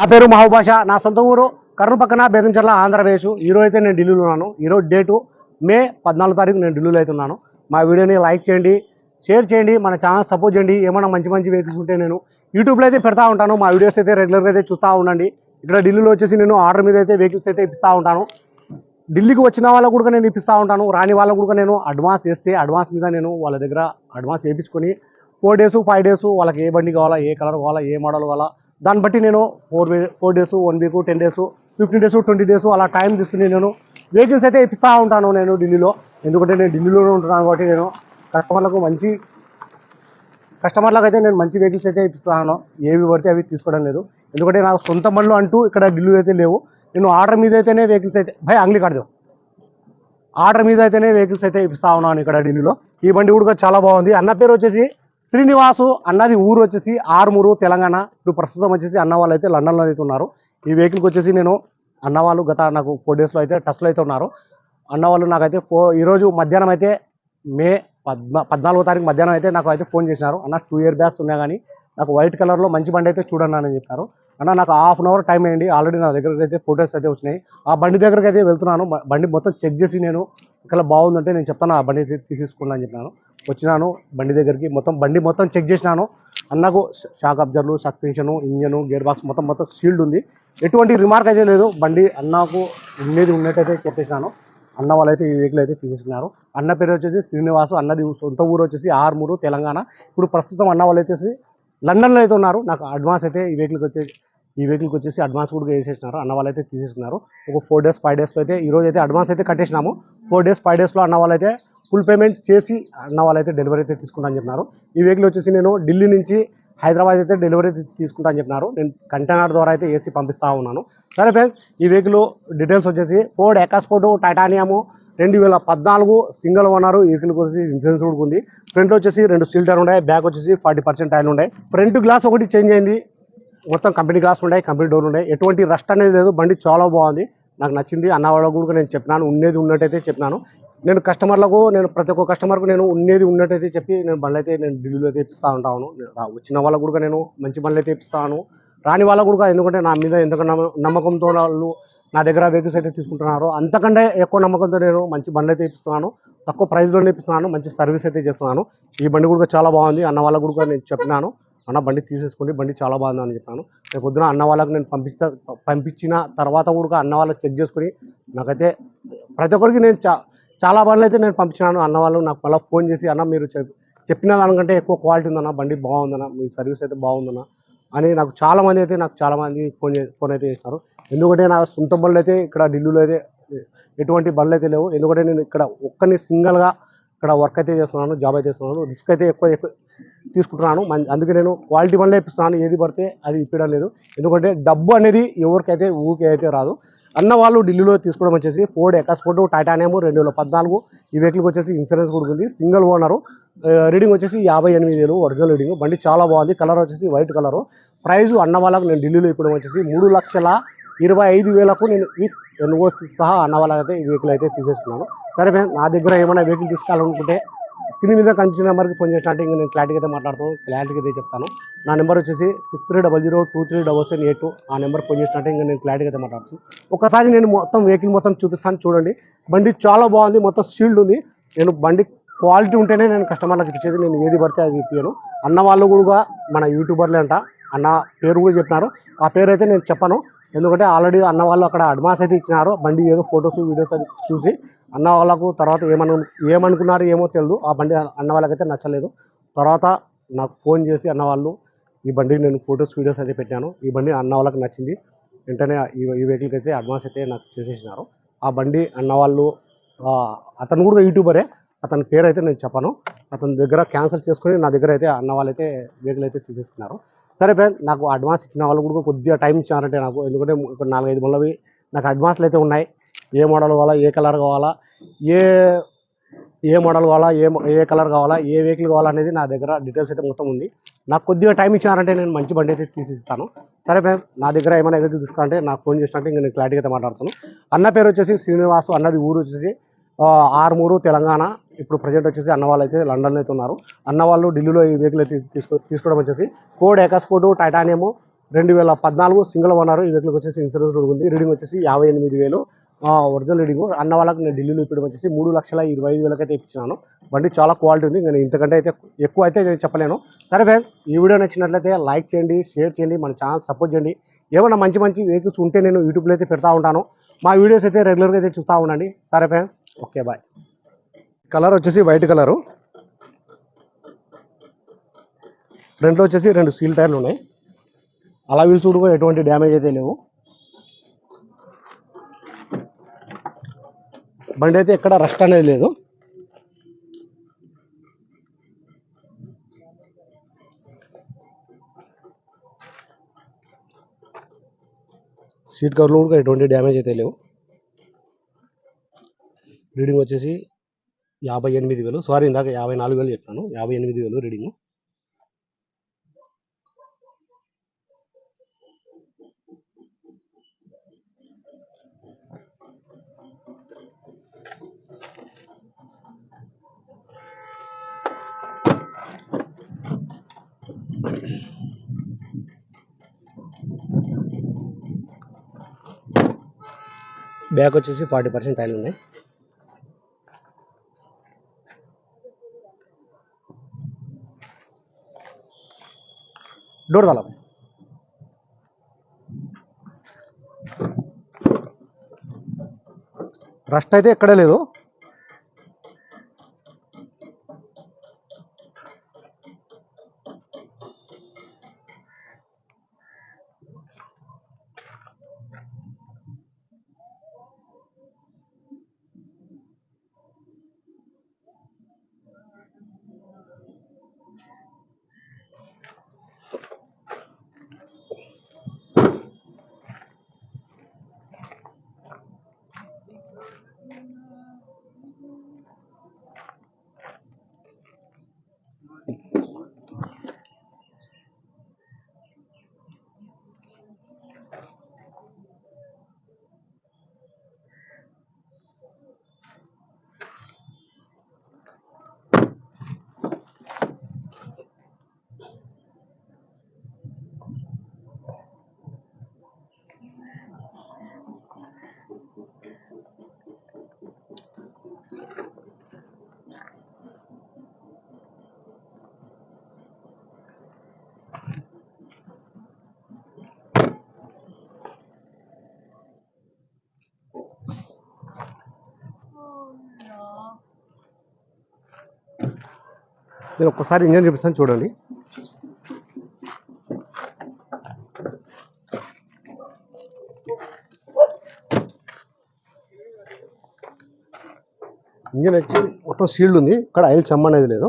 నా పేరు మహబూబాష నా సొంత ఊరు కర్నూలు పక్కన బేదంచర్ల ఆంధ్రప్రదేశ్ ఈరోజు అయితే నేను ఢిల్లీలో ఉన్నాను. ఈరోజు డేటు మే పద్నాలుగు తారీఖు నేను ఢిల్లీలో అయితే ఉన్నాను. మా వీడియోని లైక్ చేయండి షేర్ చేయండి మన ఛానల్ సపోర్ట్ చేయండి. ఏమైనా మంచి మంచి వెహికల్స్ ఉంటే నేను యూట్యూబ్లో అయితే పెడతా ఉంటాను. మా వీడియోస్ అయితే రెగ్యులర్గా అయితే చూస్తూ ఉండండి. ఇక్కడ ఢిల్లీలో వచ్చేసి నేను ఆర్డర్ మీద అయితే వెహికల్స్ అయితే ఇప్పిస్తూ ఉంటాను. ఢిల్లీకి వచ్చిన వాళ్ళకు కూడా నేను ఇప్పిస్తూ ఉంటాను. రాని వాళ్ళకు కూడా నేను అడ్వాన్స్ వేస్తే అడ్వాన్స్ మీద నేను వాళ్ళ దగ్గర అడ్వాన్స్ వేయించుకొని ఫోర్ డేస్ ఫైవ్ డేస్ వాళ్ళకి ఏ బండి కావాలా ఏ కలర్ కావాలా ఏ మోడల్ కావాలా దాన్ని బట్టి నేను four four days one week ten days fifteen days twenty days అలా టైం తీసుకుని నేను వెహికల్స్ అయితే ఇప్పిస్తూ ఉంటాను నేను ఢిల్లీలో. ఎందుకంటే నేను ఢిల్లీలోనే ఉంటున్నాను కాబట్టి నేను కస్టమర్లకు మంచి కస్టమర్లకు అయితే నేను మంచి వెహికల్స్ అయితే ఇప్పిస్తాను. ఏవి పడితే అవి తీసుకోవడం లేదు. ఎందుకంటే నాకు సొంత బండ్లు అంటూ ఇక్కడ ఢిల్లీలో అయితే లేవు. నేను ఆర్డర్ మీద అయితేనే వెహికల్స్ అయితే భయ అంగ్లీ కాడదు ఆర్డర్ మీద అయితేనే వెహికల్స్ అయితే ఇప్పిస్తా ఉన్నాను ఇక్కడ ఢిల్లీలో. ఈ బండి కూడా చాలా బాగుంది. అన్న పేరు వచ్చేసి శ్రీనివాసు అన్నది ఊరు వచ్చేసి ఆరుమూరు తెలంగాణ. ఇప్పుడు ప్రస్తుతం వచ్చేసి అన్న వాళ్ళు అయితే లండన్లో అయితే ఉన్నారు. ఈ వెహికల్కి వచ్చేసి నేను అన్న వాళ్ళు గత నాకు ఫోర్ డేస్లో అయితే టస్ట్లో అయితే ఉన్నారు. అన్న వాళ్ళు నాకైతే ఫో ఈరోజు మధ్యాహ్నం అయితే మే పద్నా పద్నాలుగో తారీఖు మధ్యాహ్నం అయితే నాకు అయితే ఫోన్ చేసినారు. అన్న టూ ఇయర్ బ్యాగ్స్ ఉన్నాయి కానీ నాకు వైట్ కలర్లో మంచి బండి అయితే చూడండి అని చెప్పారు. అన్న నాకు హాఫ్ అన్ అవర్ టైం అయ్యింది ఆల్రెడీ నా దగ్గర అయితే ఫొటోస్ అయితే వచ్చినాయి. ఆ బండి దగ్గరికి అయితే వెళ్తున్నాను. బండి మొత్తం చెక్ చేసి నేను ఇక్కడ బాగుందంటే నేను చెప్తాను. ఆ బండి అయితే తీసేసుకున్నా అని చెప్పినాను. వచ్చినాను బండి దగ్గరికి మొత్తం బండి మొత్తం చెక్ చేసినాను. అన్నకు షాక్ అబ్జర్లు సస్పెన్షను ఇంజను గేర్ బాక్స్ మొత్తం మొత్తం షీల్డ్ ఉంది. ఎటువంటి రిమార్క్ అయితే లేదు. బండి అన్నకు ఉండేది ఉన్నట్టయితే చెప్పేసినాను. అన్న వాళ్ళైతే ఈ వెహికల్ అయితే తీసుకున్నారు. అన్న పేరు వచ్చేసి శ్రీనివాసు. అన్నది సొంత ఊరు వచ్చేసి ఆర్మూరు తెలంగాణ. ఇప్పుడు ప్రస్తుతం అన్న వాళ్ళు లండన్లో అయితే ఉన్నారు. నాకు అడ్వాన్స్ అయితే ఈ వెహికల్కి వచ్చే ఈ వెహికల్కి వచ్చేసి అడ్వాన్స్ కూడా వేసేసినారు. అన్న వాళ్ళు అయితే తీసేసుకున్నారు ఒక ఫోర్ డేస్ ఫైవ్ డేస్లో అయితే ఈ రోజు అయితే అడ్వాన్స్ అయితే కట్టేసినాము. ఫోర్ డేస్ ఫైవ్ డేస్లో అన్న వాళ్ళు అయితే ఫుల్ పేమెంట్ చేసి అన్న వాళ్ళు అయితే డెలివరీ అయితే తీసుకుంటా అని చెప్పినారు. ఈ వెహికల్ వచ్చేసి నేను ఢిల్లీ నుంచి హైదరాబాద్ అయితే డెలివరీ అయితే తీసుకుంటా అని చెప్పినారు. నేను కంటైనర్ ద్వారా అయితే ఏసీ పంపిస్తా ఉన్నాను. సరే ఫ్రెండ్స్ ఈ వెహికల్ డీటెయిల్స్ వచ్చేసి ఫోర్డ్ ఎకాస్పోర్ట్ టైటానియము రెండు వేల పద్నాలుగు సింగిల్ ఓనర్. ఈ వెహికల్ వచ్చేసి ఇన్సూరెన్స్ కూడా ఉంది. ఫ్రంట్ వచ్చేసి రెండు స్టీల్ టైర్ ఉన్నాయి. బ్యాక్ వచ్చేసి ఫార్టీ పర్సెంట్ టైర్లు ఉన్నాయి. ఫ్రంట్ గ్లాస్ ఒకటి చేంజ్ అయింది. మొత్తం కంపెనీ గ్లాస్ ఉన్నాయి కంపెనీ డోర్ ఉన్నాయి. ఎటువంటి రస్ట్ అనేది లేదు. బండి చాలా బాగుంది. నాకు నచ్చింది అన్న వాళ్ళకు కూడా నేను చెప్పినాను. ఉండేది ఉన్నట్టయితే చెప్పినాను. నేను కస్టమర్లకు నేను ప్రతి ఒక్క కస్టమర్కు నేను ఉండేది ఉన్నట్టయితే చెప్పి నేను బండ్లు అయితే నేను ఢిల్లీలో అయితే ఉంటాను నేను వచ్చిన వాళ్ళకు కూడా నేను మంచి బండ్లు అయితే ఇప్పిస్తాను రాని వాళ్ళకు కూడా ఎందుకంటే నా మీద ఎందుకంటే నమ్మకంతో వాళ్ళు నా దగ్గర వెహికల్స్ అయితే తీసుకుంటున్నారు అంతకంటే ఎక్కువ నమ్మకంతో నేను మంచి బండ్లు అయితే ఇప్పిస్తున్నాను తక్కువ ప్రైస్లో ఇప్పిస్తున్నాను మంచి సర్వీస్ అయితే చేస్తున్నాను ఈ బండి కూడా చాలా బాగుంది. అన్న వాళ్ళకు కూడా నేను చెప్పినాను. అన్న బండి తీసేసుకోండి బండి చాలా బాగుంది అని చెప్పాను రేపు పొద్దున అన్న వాళ్ళకి నేను పంపిస్తా పంపించిన తర్వాత కూడా అన్న వాళ్ళకి చెక్ చేసుకుని నాకైతే ప్రతి ఒక్కరికి నేను చా చాలా బండ్లు అయితే నేను పంపించినాను. అన్న వాళ్ళు నాకు మళ్ళీ ఫోన్ చేసి అన్న మీరు చెప్పిన దానికంటే ఎక్కువ క్వాలిటీ ఉందన్న బండి బాగుందన్న మీ సర్వీస్ అయితే బాగుందన్న అని నాకు చాలా మంది అయితే నాకు చాలా మంది ఫోన్ ఫోన్ అయితే చేసినారు. ఎందుకంటే నా సొంత బండ్లు అయితే ఇక్కడ ఢిల్లీలో అయితే ఎటువంటి బండ్లు అయితే లేవు. ఎందుకంటే నేను ఇక్కడ ఒక్కరిని సింగిల్గా ఇక్కడ వర్క్ అయితే చేస్తున్నాను జాబ్ అయితే చేస్తున్నాను. రిస్క్ అయితే ఎక్కువ ఎక్కువ తీసుకుంటున్నాను. మన్- అందుకే నేను క్వాలిటీ బండ్లే ఇప్పిస్తున్నాను. ఏది పడితే అది ఇప్పడం లేదు. ఎందుకంటే డబ్బు అనేది ఎవరికైతే ఊరికే అయితే రాదు. అన్న వాళ్ళు ఢిల్లీలో తీసుకోవడం వచ్చేసి ఫోర్డ్ ఎకాస్పోర్ట్ టైటానియం రెండు వేల పద్నాలుగు. ఈ వెహికల్కి వచ్చేసి ఇన్సూరెన్స్ కూడా ఉంది. సింగిల్ ఓనరు రీడింగ్ వచ్చేసి యాభై ఎనిమిది వేలు ఒరిజినల్ రీడింగ్ బండి చాలా బాగుంది. కలర్ వచ్చేసి వైట్ కలరు ప్రైస్ అన్న వాళ్ళకు నేను ఢిల్లీలో ఇప్పుడు వచ్చేసి మూడు లక్షల ఇరవై ఐదు వేలకు నేను విత్ ఎన్ఓసి సహా అన్న వాళ్ళకైతే ఈ వెహికల్ అయితే తీసేసుకున్నాను. సరే నా దగ్గర ఏమైనా వెహికల్ తీసుకోవాలనుకుంటే స్క్రీన్ మీద కనిపించిన నెంబర్కి ఫోన్ చేసినట్టు ఇంకా నేను క్లారిటీగా అయితే మాట్లాడతాను. క్లారిటీగా అయితే చెప్తాను. నా నెంబర్ వచ్చేసి six three double zero two three double seven eight ఆ నెంబర్ ఫోన్ చేసినట్టు ఇంకా నేను క్లారిటీగా అయితే మాట్లాడుతాను. ఒకసారి నేను మొత్తం వెహికల్ మొత్తం చూపిస్తాను చూడండి. బండి చాలా బాగుంది. మొత్తం షీల్డ్ ఉంది. నేను బండి క్వాలిటీ ఉంటేనే నేను కస్టమర్లకు ఇచ్చేది. నేను ఏది పడితే అది ఇప్పాను అన్న వాళ్ళు కూడా మన యూట్యూబర్లే అంట. అన్న పేరు కూడా చెప్పినారు. ఆ పేరు అయితే నేను చెప్పను. ఎందుకంటే ఆల్రెడీ అన్న వాళ్ళు అక్కడ అడ్వాన్స్ అయితే ఇచ్చినారు. బండి ఏదో ఫొటోస్ వీడియోస్ అది చూసి అన్న వాళ్ళకు తర్వాత ఏమను ఏమనుకున్నారు ఏమో తెలియదు ఆ బండి అన్న వాళ్ళకైతే నచ్చలేదు. తర్వాత నాకు ఫోన్ చేసి అన్న వాళ్ళు ఈ బండికి నేను ఫొటోస్ వీడియోస్ అయితే పెట్టాను. ఈ బండి అన్న వాళ్ళకి నచ్చింది. వెంటనే ఈ ఈ వెహికల్కి అయితే అడ్వాన్స్ అయితే నాకు చేసేసినారు. ఆ బండి అన్న వాళ్ళు అతను కూడా యూట్యూబరే. అతని పేరు అయితే నేను చెప్పను. అతని దగ్గర క్యాన్సిల్ చేసుకొని నా దగ్గర అయితే అన్న వాళ్ళు అయితే వెహికల్ అయితే తీసేసుకున్నారు. సరే బ్రదర్ నాకు అడ్వాన్స్ ఇచ్చిన వాళ్ళు కూడా కొద్దిగా టైం ఇచ్చారంటే నాకు ఎందుకంటే నాలుగైదు మళ్ళీ నాకు అడ్వాన్స్లు అయితే ఉన్నాయి. ఏ మోడల్ కావాలా ఏ కలర్ కావాలా ఏ ఏ మోడల్ కావాలా ఏ ఏ కలర్ కావాలా ఏ వెహికల్ కావాలా అనేది నా దగ్గర డీటెయిల్స్ అయితే మొత్తం ఉంది. నాకు కొద్దిగా టైం ఇచ్చారంటే నేను మంచి బండి అయితే తీసి ఇస్తాను సరే ఫ్రెండ్స్ నా దగ్గర ఏమైనా వెహికల్ తీసుకుంటే నాకు ఫోన్ చేసినట్టు ఇంకా నేను క్లారిటీగా అయితే మాట్లాడుతాను. అన్న పేరు వచ్చేసి శ్రీనివాసు అన్నది ఊరు వచ్చేసి ఆరుమూరు తెలంగాణ. ఇప్పుడు ప్రజెంట్ వచ్చేసి అన్న వాళ్ళు అయితే లండన్లో అయితే ఉన్నారు. అన్న వాళ్ళు ఢిల్లీలో ఈ వెహికల్ అయితే తీసుకో తీసుకోవడం వచ్చేసి కోడ్ ఎకాస్పోర్ట్ టైటానియము రెండు వేల పద్నాలుగు సింగిల్ ఓనర్ ఈ వెహికల్కి వచ్చేసి ఇన్సూరెన్స్ ఉంది. రీడింగ్ వచ్చేసి యాభై ఎనిమిది వేలు. ఒరిజినల్ రీడింగ్ అన్న వాళ్ళకి నేను ఢిల్లీలో ఇప్పుడు వచ్చేసి మూడు లక్షల ఇరవై ఐదు వేలకైతే ఇప్పించినాను. బండి చాలా క్వాలిటీ ఉంది. నేను ఇంతకంటే అయితే ఎక్కువ అయితే నేను చెప్పలేను. సరే ఫ్రెండ్స్ ఈ వీడియో నచ్చినట్లయితే లైక్ చేయండి షేర్ చేయండి మన ఛానల్ సపోర్ట్ చేయండి. ఏమైనా మంచి మంచి వెహికల్స్ ఉంటే నేను యూట్యూబ్లో అయితే పెడతా ఉంటాను. మా వీడియోస్ అయితే రెగ్యులర్గా అయితే చూస్తూ ఉండండి. సరే ఫ్రెండ్స్ ఓకే బాయ్ కలర్ వచ్చేసి వైట్ కలరు. ఫ్రంట్లో వచ్చేసి రెండు సీల్ టైర్లు ఉన్నాయి. అలా వీల్ చూడు కూడా ఎటువంటి డ్యామేజ్ అయితే లేవు. బండి అయితే ఎక్కడ రస్ట్ అనేది లేదు. సీట్ కవర్లో కూడా ఎటువంటి డ్యామేజ్ అయితే లేవు. రీడింగ్ వచ్చేసి యాభై ఎనిమిది వేలు. సారీ ఇందాక యాభై నాలుగు వేలు చెప్పాను. యాభై ఎనిమిది వేలు రీడింగ్ బ్యాక్ వచ్చేసి ఫార్టీ పర్సెంట్ టైర్లు ఉన్నాయి డోర్ తలం. రస్ట్ అయితే ఎక్కడే లేదు. నేను ఒక్కసారి ఇంజన్ చూపిస్తాను చూడండి. ఇంజన్ వచ్చి మొత్తం సీల్డ్ ఉంది ఇక్కడ ఆయిల్ చెమ్మ అనేది లేదు.